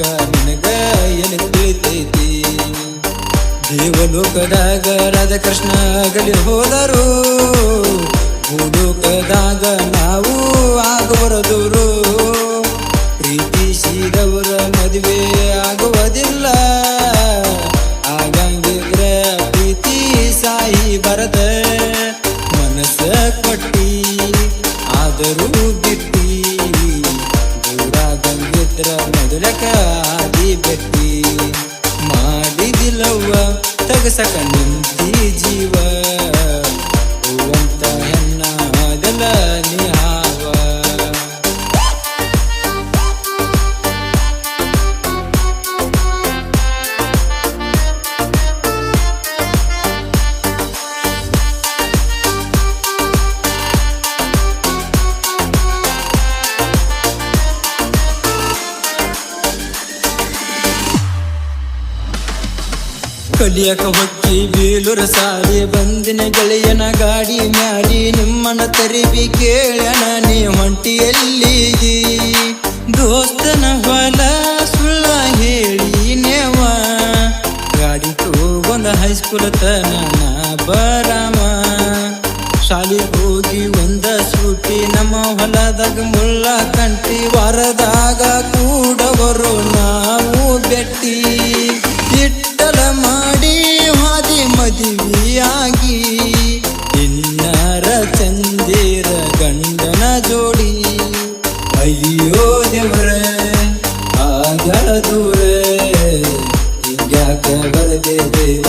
ದುಃಖ ನಿನಗ ಏನು ತಿಳಿತೈತಿ ದೇವಲೋಕದಾಗ ರಾಧಕೃಷ್ಣ ಆಗಲಿ ಹೋದರು, ಭೂಲೋಕದಾಗ ನಾವು ಆಗಬರದವರು ಪ್ರೀತಿಸಿದವರ ಮದುವೆ ಆಗುವುದಿಲ್ಲ. ಆಗಂಗಿದ್ರ ಪ್ರೀತಿ ಸಾಯಿ ಬರದ ಮನಸ್ಸ ಕೊಟ್ಟಿ, ಆದರೂ ಕಲಿಯಕ ಹೊಕ್ಕಿ ಬೀಲುರ ಸಾಲಿ ಬಂದಿನ ಗೆಳೆಯನ ಗಾಡಿ ಮ್ಯಾಡಿ ನಿಮ್ಮನ ತರಿವಿ ಕೇಳನ ನೀ ಹೊಂಟಿ ಎಲ್ಲಿಗಿ ದೋಸ್ತನ ಹೊಲ ಸುಳ್ಳ ಹೇಳಿ ನೇವ. ಗಾಡಿ ತಗೊಂದ ಹೈಸ್ಕೂಲ್ ತನ ಬರಮ. ಶಾಲಿ ಹೋಗಿ ಒಂದ ಸೂಟಿ ನಮ್ಮ ಹೊಲದಾಗ ಮುಳ್ಳ ಕಂಟಿ ವಾರದಾಗ ಕೂಡವರು ನಾವು ಬೆಟ್ಟಿ. ಅಯ್ಯೋ ದೇವರ ಆಗಳ ದೂರ ಹಿಂಗ್ಯಾಕ ಬರದೆ ದೇವ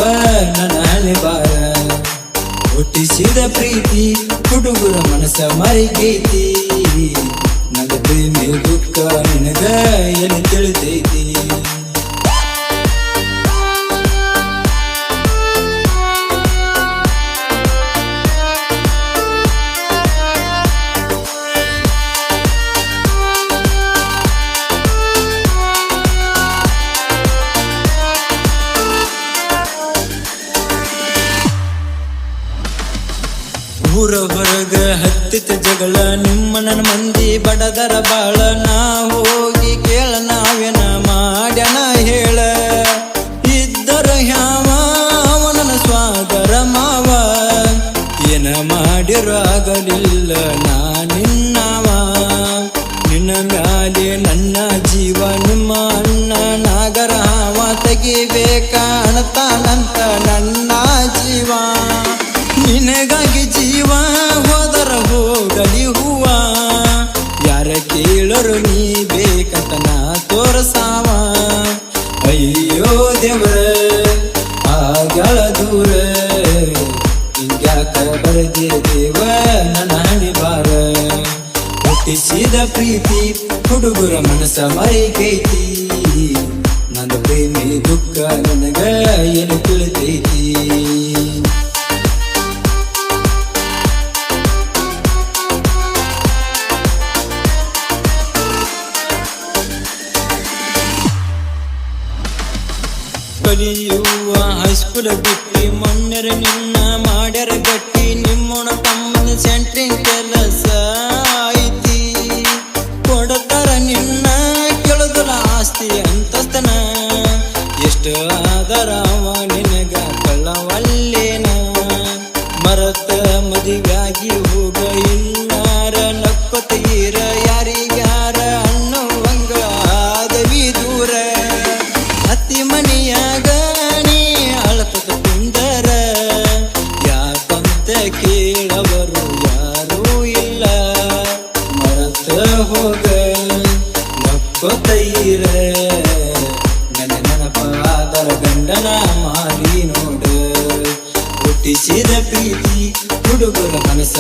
ನನ್ನ ಹಣೆ ಬಾರ ಹುಟ್ಟಿಸಿದ ಪ್ರೀತಿ ಹುಡುಗರ ಮನಸ್ಸ ಮರಿಗೈತಿ ನನ್ನ ಪ್ರೇಮಿ ದುಃಖ ನಿನಗ ಏನು ತಿಳಿತೈತಿ ಊರ ಹೊರಗ ಹತ್ತಿತ ಜಗಳ ನಿಮ್ಮ ನನ್ನ ಮಂದಿ ಬಡದರ ಬಾಳ. ನಾ ಹೋಗಿ ಕೇಳ, ನಾವೇನ ಮಾಡ್ಯನ ಹೇಳ. ಇದ್ದರ ಹ್ಯಾವ ನನ್ನ ಸ್ವಾಗರ ಮಾವ. ಏನ ಮಾಡಿರೋ ಆಗಲಿಲ್ಲ, ನಾ ನಿನ್ನವ. ನಿನ್ನ ಮ್ಯಾಲೆ ನನ್ನ ಜೀವ, ನಿಮ್ಮ ಅಣ್ಣ ನಾಗರ ಹಾವ ನನ್ನ ಪ್ರೀತಿ, ಹುಡುಗರ ಮನಸ ಮೈಕೈತಿ ನನ್ನ ಪ್ರೇಮಿ ದುಃಖ ನನಗ ಏನು ತಿಳಿತೈತಿ? ಕಲಿಯುವ ಹೈಸ್ಕೂಲ್ ಬಿಟ್ಟಿ ಮೊನ್ನೆರ ನಿನ್ನ ಮಾಡ್ಯಾರ ಮರತ ಮದುವೆಯಾಗಿ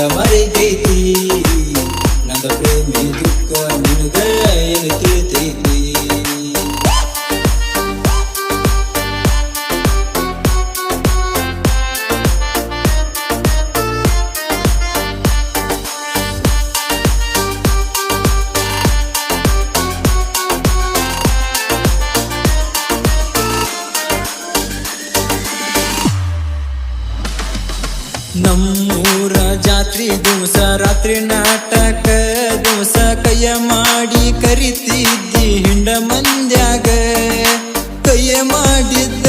ಹುಡುಗರ ರಾತ್ರಿ ನಾಟಕ ದಿವಸ ಕೈಯ ಮಾಡಿ ಕರಿತಿದ್ದಿ ಹಿಂಡ ಮಂದ್ಯಾಗ. ಕೈಯ ಮಾಡಿದ್ದ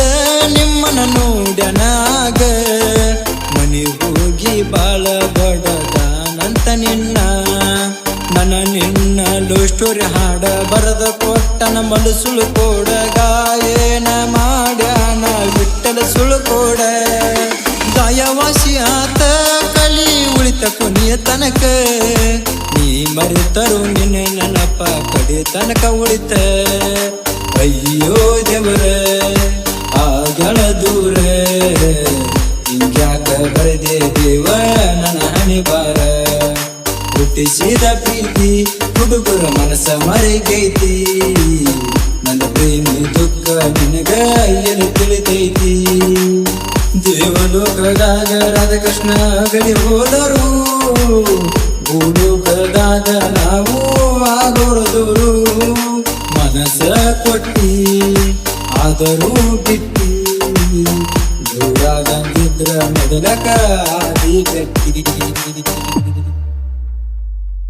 ನಿಮ್ಮನ ನೋಡನಾಗ ಮನೆ ಹೋಗಿ ಬಾಳ ಬಡದಾನಂತ ನಿನ್ನ. ನನ್ನ ನಿನ್ನ ಲೋ ಸ್ಟೋರಿ ಹಾಡ ಬರದ ಕೊಟ್ಟನ ಮಲಸುಳು ಕೋಡ ಗಾಯನ ಮಾಡ್ಯಾನ ಬಿಟ್ಟಲ ಸುಳು ಕೋಡ. ಗಾಯವಾಸಿ ಆತ ಕಲಿ ಉಳಿತ ತನಕ. ನೀ ಮರೆತರು ನಿನ್ನ ನೆನಪ ಕಡೆ ತನಕ ಉಳಿತ. ಅಯ್ಯೋ ದೇವರ ಆಗಳ ದೂರ. ಹಿಂಗ್ಯಾಕ ಬರದೆ ದೇವ, ನನ್ನ ಹಣಿ ಬಾರ ಹುಟ್ಟಿಸಿದ ಪ್ರೀತಿ, ಹುಡುಗರ ಮನಸ ಮರೆಗೈತಿ. ನನ್ನ ಪ್ರೇಮಿ ದುಃಖ ನಿನಗ ಎಲ್ಲಿ ತಿಳಿತೈತಿ? ದೇವಲೋಕದಾಗ ರಾಧಕೃಷ್ಣ ಗಡಿ ಹೋದರು. ಭೂಲೋಕದಾಗ ನಾವು ಆಗೋರದವರು ಮನಸ ಕೊಟ್ಟಿ, ಆದರೂ ಬಿಟ್ಟಿ. ದೂರಾದಂಗಿದ್ರ ಮೊದಲಕ ಆದಿ ವ್ಯಕ್ತಿ